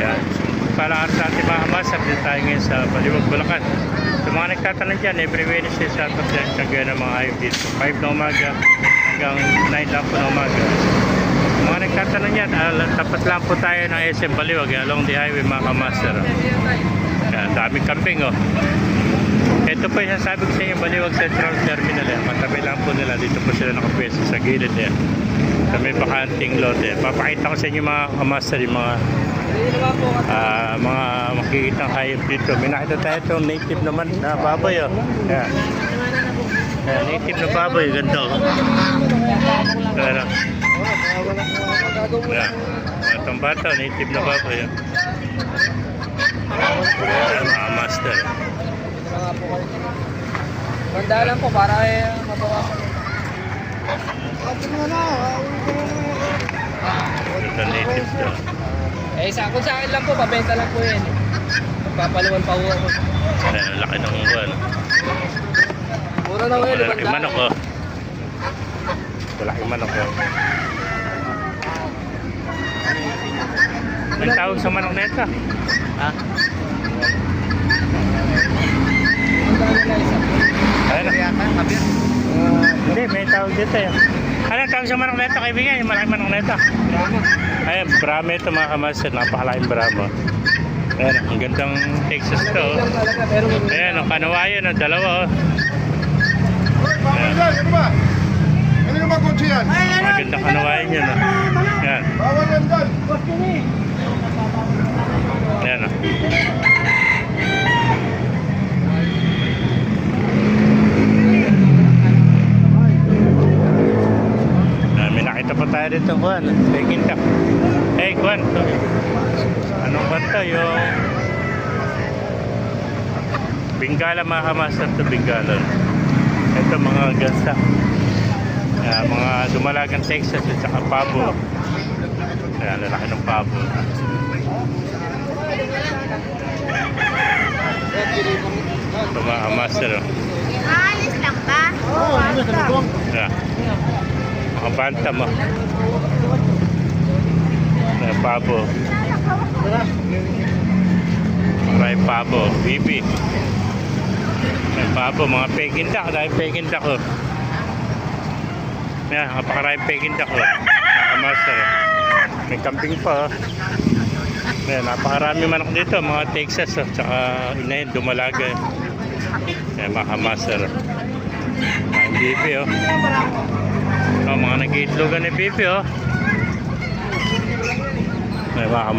Yan. Para sa ating mga kamasap, dito tayo ngayon sa Baliwag, Bulacan. Sa mga nagtatanong dyan, every Wednesday, Saturday, at kagaya ng mga hayop dito. 5 na umaga hanggang 9 lang po na umaga. Sa mga nagtatanong dyan, ah, tapat lang po tayo ng SM Baliwag, eh, along the highway mga kamaster. Yan, daming camping oh. Ito po yung sabi ko sa inyo, Baliwag Central Terminal. Eh. Katabi lang po nila. Dito po sila nakapwesto sa gilid. Eh. Sa may bakanting lote. Papakita ko sa inyo mga kamaster, yung mga ah, mga makikita ng hayop dito. May nakita tayo itong native naman na baboy. Oh. Yan. Yan, native na baboy. Ganda. Oh. Yan. Yan. Batang bata, native na baboy. Oh. Yan, mga master. Ganda lang po para eh, mabawasan. Ito native to. Eh, sa, kung sa akin lang po, pabenta lang po yan. Magpapaluan pa po ako. Ayan, laki ng buwan. Mura na ngayon, Malaki manok oh. Malaki manok oh. May tawag sa manok na ito. Ha? Ayun na. Hindi, may tawag dito eh. Ano ang tawag sa manok na ito, kaibigan? Yung malaking manok na ito. Ayun, brame ito mga kamaster. Napakalaking bramo. Ayan, ang gandang Texas to. oh. Ayan, ang kanawayan, ang dalawa oh. Bawal yan, ano yung mga kotse yan? Kanawayan yun. Oh. Yan. Bawal yan dyan. Yan. Oh. Tayo dito, Juan. Peking duck. Hey, Juan. Anong kanta yung... Bingala mga kamaster to Bingala. Ito mga gasa. Ah, mga dumalagang Texas at saka pabo. Kaya lalaki ng pabo. Ito mga kamaster. Oh. Aalis lang ba? Oo, ano sa lubong? Yeah. Mga bantam mo. Mga pabo. Maray pabo. Bibi. May pabo. Mga peking duck. Dahil peking duck oh. Yan. Napakaraming peking duck oh. Mga master. oh. May camping pa oh. Yan. Napakarami manok dito. Mga Texas oh. Tsaka inayin. Dumalaga. Yan. Mga master. Ang bibi oh. Nag-iitlogan ni Pipi, oh. May mga